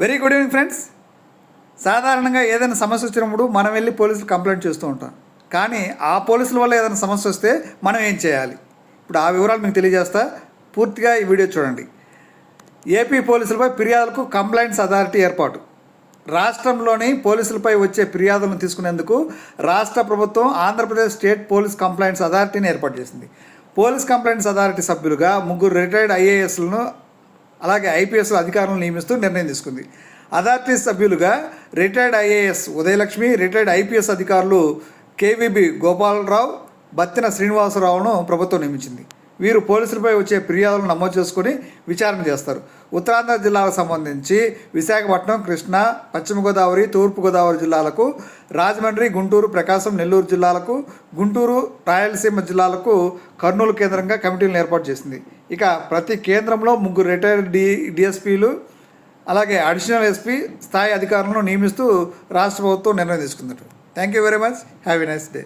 Very good evening friends. సాధారణంగా ఏదైనా సమస్య వచ్చినప్పుడు మనం వెళ్ళి పోలీసులు కంప్లైంట్ చేస్తూ ఉంటాం. కానీ ఆ పోలీసుల వల్ల ఏదైనా సమస్య వస్తే మనం ఏం చేయాలి? ఇప్పుడు ఆ వివరాలు మీకు తెలియజేస్తా. పూర్తిగా ఈ వీడియో చూడండి. ఏపీ పోలీసులపై ఫిర్యాదులకు కంప్లైంట్స్ అథారిటీ ఏర్పాటు. రాష్ట్రంలోని పోలీసులపై వచ్చే ఫిర్యాదులను తీసుకునేందుకు రాష్ట్ర ప్రభుత్వం ఆంధ్రప్రదేశ్ స్టేట్ పోలీస్ కంప్లైంట్స్ అథారిటీని ఏర్పాటు చేసింది. పోలీస్ కంప్లైంట్స్ అథారిటీ సభ్యులుగా ముగ్గురు రిటైర్డ్ ఐఏఎస్లను అలాగే ఐపీఎస్ అధికారులను నియమిస్తూ నిర్ణయం తీసుకుంది. అథారిటీ సభ్యులుగా retired IAS Udayalakshmi retired IPS అధికారులు కేవీబీ గోపాలరావు బత్తిన శ్రీనివాసరావును ప్రభుత్వం నియమించింది. వీరు పోలీసులపై వచ్చే ఫిర్యాదులను నమోదు చేసుకుని విచారణ చేస్తారు. ఉత్తరాంధ్ర జిల్లాలకు సంబంధించి విశాఖపట్నం కృష్ణా పశ్చిమ గోదావరి తూర్పు గోదావరి జిల్లాలకు రాజమండ్రి గుంటూరు ప్రకాశం నెల్లూరు జిల్లాలకు గుంటూరు రాయలసీమ జిల్లాలకు కర్నూలు కేంద్రంగా కమిటీలను ఏర్పాటు చేసింది. ఇక ప్రతి కేంద్రంలో ముగ్గురు రిటైర్డ్ డి డిఎస్పీలు అలాగే అడిషనల్ ఎస్పీ స్థాయి అధికారులను నియమిస్తూ రాష్ట్ర ప్రభుత్వం నిర్ణయం తీసుకుందట. Thank you very much have a nice day